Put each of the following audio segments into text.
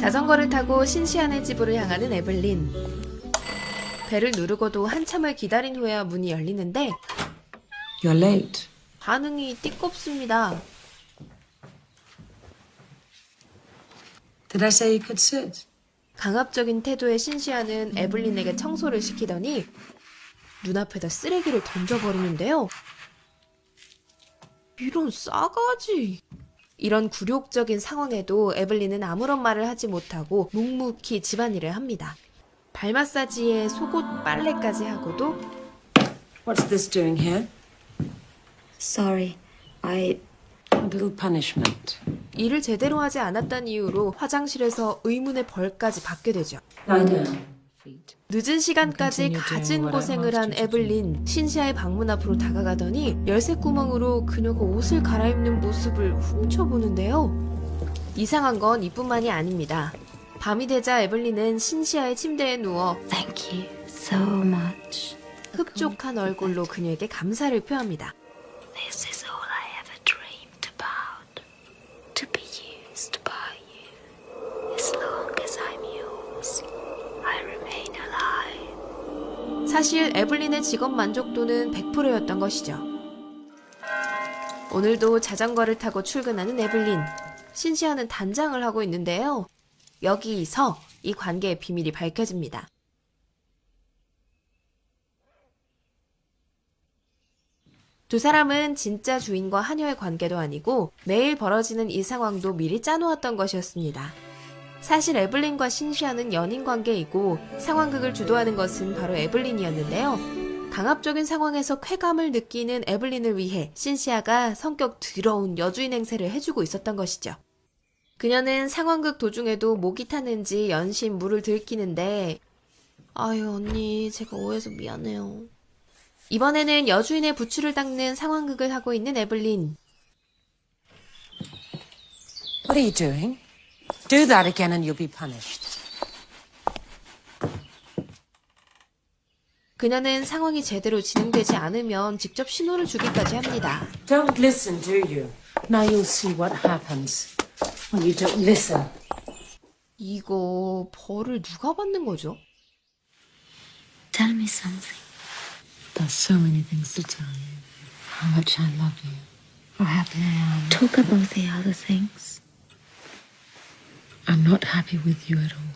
자전거를 타고 신시안의 집으로 향하는 에블린. 배를 누르고도 한참을 기다린 후에야 문이 열리는데 You're late. 반응이 띠껍습니다. Did I say you could sit? 강압적인 태도의 신시아는 에블린에게 청소를 시키더니 눈앞에다 쓰레기를 던져버리는데요. 이런 싸가지. 이런 굴욕적인 상황에도 에블린은 아무런 말을 하지 못하고 묵묵히 집안일을 합니다. 발 마사지에 속옷 빨래까지 하고도 What's this doing here? Sorry, I. A little punishment. 일을 제대로 하지 않았다는 이유로 화장실에서 의문의 벌까지 받게 되죠. Lie down. 늦은 시간까지 what I 고생을 한 에블린 신시아의 방문 앞으로 다가가더니 열쇠 구멍으로 그녀가 옷을 갈아입는 모습을 훔쳐보는데요. 이상한 건 이뿐만이 아닙니다. 밤이 되자 에블린은 신시아의 침대에 누워 Thank you so much. 흡족한 얼굴로 그녀에게 감사를 표합니다. This is all I ever dreamed about. To be used by you. As long as I'm yours, I remain alive. 사실 에블린의 직업 만족도는 100%였던 것이죠. 오늘도 자전거를 타고 출근하는 에블린. 신시아는 단장을 하고 있는데요. 여기서 이 관계의 비밀이 밝혀집니다. 두 사람은 진짜 주인과 하녀의 관계도 아니고 매일 벌어지는 이 상황도 미리 짜놓았던 것이었습니다. 사실 에블린과 신시아는 연인 관계이고 상황극을 주도하는 것은 바로 에블린이었는데요. 강압적인 상황에서 쾌감을 느끼는 에블린을 위해 신시아가 성격 더러운 여주인 행세를 해주고 있었던 것이죠. 그녀는 상황극 도중에도 목이 타는지 연신 물을 들키는데 아유 언니 제가 오해해서 미안해요. 이번에는 여주인의 부추를 닦는 상황극을 하고 있는 에블린. What are you doing? Do that again and you'll be punished. 그녀는 상황이 제대로 진행되지 않으면 직접 신호를 주기까지 합니다. Don't listen, do you? Now you'll see what happens when you don't listen. 이거 벌을 누가 받는 거죠? Tell me something. There's so many things to tell you. How much I love you. How happy I am. Talk about the other things. I'm not happy with you at all.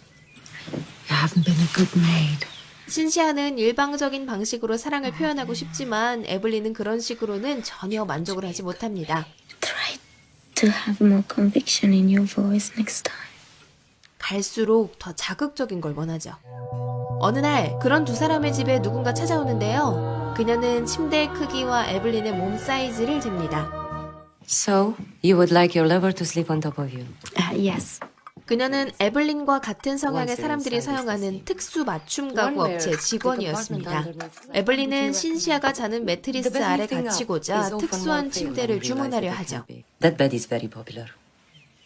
You haven't been a good maid. 신시아는 일방적인 방식으로 사랑을 표현하고 싶지만 에블린은 그런 식으로는 전혀 만족을 하지 못합니다. Try to have more conviction in your voice next time. 갈수록 더 자극적인 걸 원하죠. 어느 날 그런 두 사람의 집에 누군가 찾아오는데요. 그녀는 침대의 크기와 에블린의 몸 사이즈를 잽니다. So, you would like your lover to sleep on top of you? Uh, yes. 그녀는 에블린과 같은 성향의 사람들이 사용하는. 특수 맞춤 가구 업체 직원이었습니다. 에블린은 신시아가 자는 매트리스 아래 갇히고자 특수한 침대를 주문하려 하죠. That bed is very popular.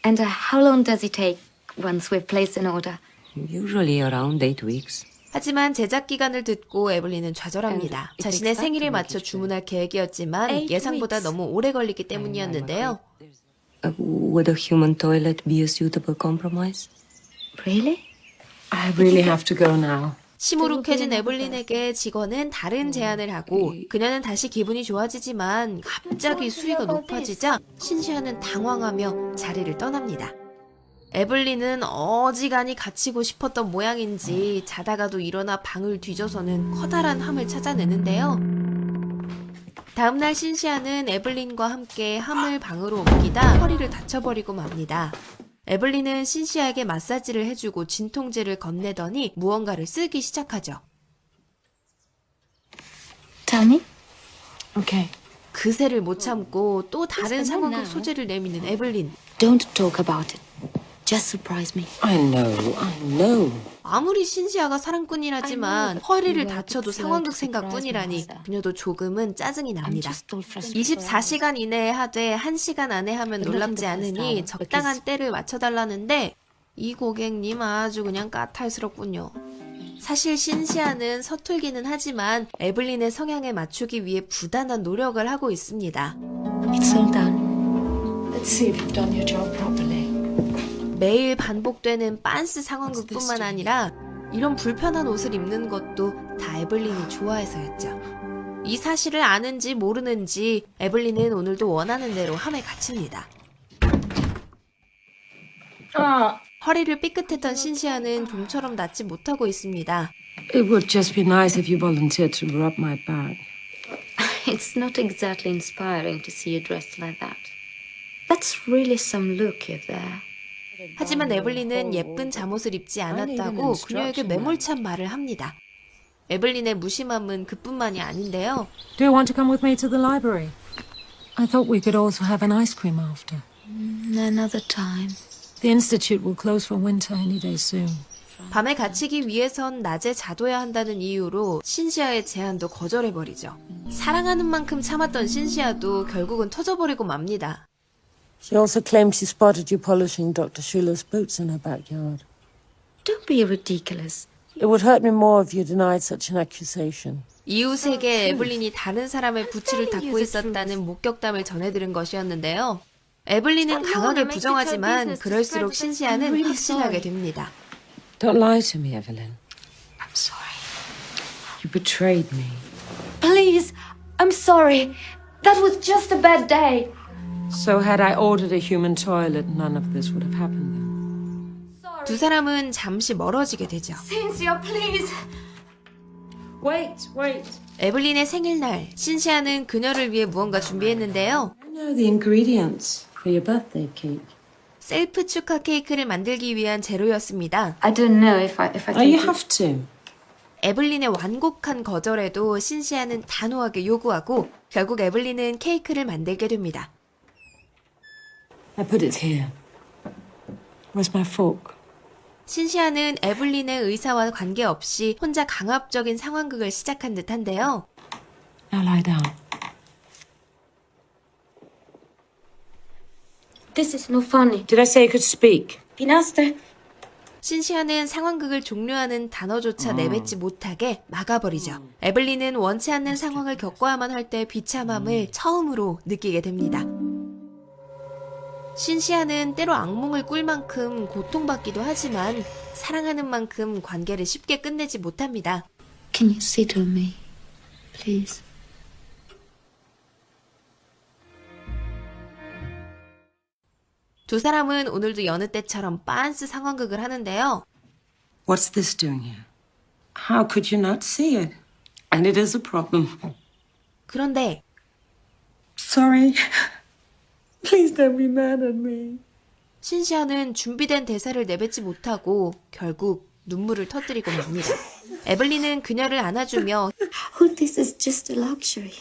And uh, how long does it take once we've placed an order? Usually around eight weeks. 하지만 제작 기간을 듣고 에블린은 좌절합니다. 자신의 생일에 맞춰 주문할 계획이었지만 예상보다. 너무 오래 걸리기 때문이었는데요. Would a human toilet be a suitable compromise? Really? I really have to go now. 시무룩해진 에블린에게 직원은 다른 제안을 하고 그녀는 다시 기분이 좋아지지만 갑자기 수위가 높아지자 신시아는 당황하며 자리를 떠납니다. 에블린은 어지간히 갇히고 싶었던 모양인지 자다가도 일어나 방을 뒤져서는 커다란 함을 찾아내는데요. 다음날 신시아는 에블린과 함께 함을 방으로 옮기다 허리를 다쳐버리고 맙니다. 에블린은 신시아에게 마사지를 해주고 진통제를 건네더니 무언가를 쓰기 시작하죠. Me. Okay. 그새를 못 참고 또 다른 Listen, 상황극 now. 소재를 내미는 에블린. Don't talk about it. Just surprise me. I know, I know. 아무리 신시아가 사랑꾼이라지만 허리를 다쳐도 상황극 생각뿐이라니. 그녀도 조금은 짜증이 납니다. just all frustrated. 24시간 이내에 하되 1시간 안에 하면 놀랍지 않으니 적당한 때를 맞춰달라는데 이 고객님 아주 그냥 까탈스럽군요. 사실 신시아는 서툴기는 하지만 에블린의 성향에 맞추기 위해 부단한 노력을 하고 있습니다. It's all done. Let's see if you've done your job properly. 매일 반복되는 빤스 상황극뿐만 아니라 이런 불편한 옷을 입는 것도 다 에블린이 좋아해서였죠. 이 사실을 아는지 모르는지 에블린은 오늘도 원하는 대로 함에 갇힙니다. 허리를 삐끗했던 신시아는 좀처럼 낫지 못하고 있습니다. It would just be nice if you volunteered to rub my back. It's not exactly inspiring to see you dressed like that. That's really some look you've there. 하지만 에블린은 예쁜 잠옷을 입지 않았다고 그녀에게 매몰찬 말을 합니다. 에블린의 무심함은 그뿐만이 아닌데요. Do you want to come with me to the library? I thought we could also have an ice cream after. Another time. The institute will close for winter any day soon. 밤에 갇히기 위해선 낮에 자둬야 한다는 이유로 신시아의 제안도 거절해버리죠. 사랑하는 만큼 참았던 신시아도 결국은 터져버리고 맙니다. She also claimed she spotted you polishing Dr. Schuler's boots in her backyard. Don't be ridiculous. It would hurt me more if you denied such an accusation. 이웃에게 에블린이 다른 사람의 부츠를 닦고 있었다는 목격담을 전해들은 것이었는데요. 에블린은 강하게 부정하지만 그럴수록 신시아는 확신하게 됩니다. Don't lie to me, Evelyn. I'm sorry. You betrayed me. Please, I'm sorry. That was just a bad day. So, had I ordered a human toilet, none of this would have happened then. 두 사람은 잠시 멀어지게 되죠. Cynthia, please. Wait, wait. 에블린의 생일날, 신시아는 그녀를 위해 무언가 준비했는데요. I know the ingredients for your birthday cake. 셀프 축하 케이크를 만들기 위한 재료였습니다. I don't know if I if I Oh, can. you do- have to. 에블린의 완곡한 거절에도 신시아는 단호하게 요구하고 결국 에블린은 케이크를 만들게 됩니다. I put it here. Where's my fork? 신시아는 에블린의 의사와 관계없이 혼자 강압적인 상황극을 시작한 듯한데요. Now lie down. This is no funny. Did I say you could speak? Pinaster. 신시아는 상황극을 종료하는 단어조차 내뱉지 못하게 막아버리죠. 에블린은 원치 않는 상황을 겪어야만 할 때 비참함을 처음으로 느끼게 됩니다. 신시아는 때로 악몽을 꿀 만큼 고통받기도 하지만 사랑하는 만큼 관계를 쉽게 끝내지 못합니다. Can you sit on me, please? 두 사람은 오늘도 여느 때처럼 빤스 상황극을 하는데요. What's this doing here? How could you not see it? And it is a problem. 그런데 Sorry. Please don't be mad at me. 신시아는 준비된 대사를 내뱉지 못하고 결국 눈물을 터뜨리고 맙니다. 에블린은 그녀를 안아주며 Oh, this is just a luxury.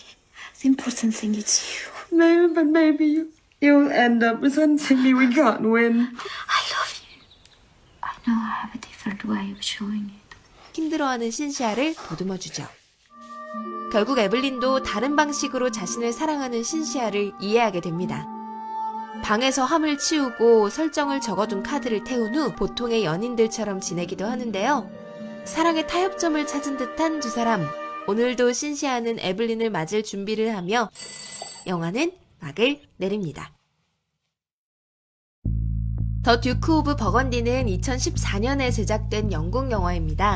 The important thing is you. Maybe, but maybe you, you'll end up resenting me. We can't win. I love you. I know I have a different way of showing it. 힘들어하는 신시아를 보듬어주죠. 결국 에블린도 다른 방식으로 자신을 사랑하는 신시아를 이해하게 됩니다. 방에서 함을 치우고 설정을 적어둔 카드를 태운 후 보통의 연인들처럼 지내기도 하는데요. 사랑의 타협점을 찾은 듯한 두 사람. 오늘도 신시아는 에블린을 맞을 준비를 하며 영화는 막을 내립니다. 더 듀크 오브 버건디는 2014년에 제작된 영국 영화입니다.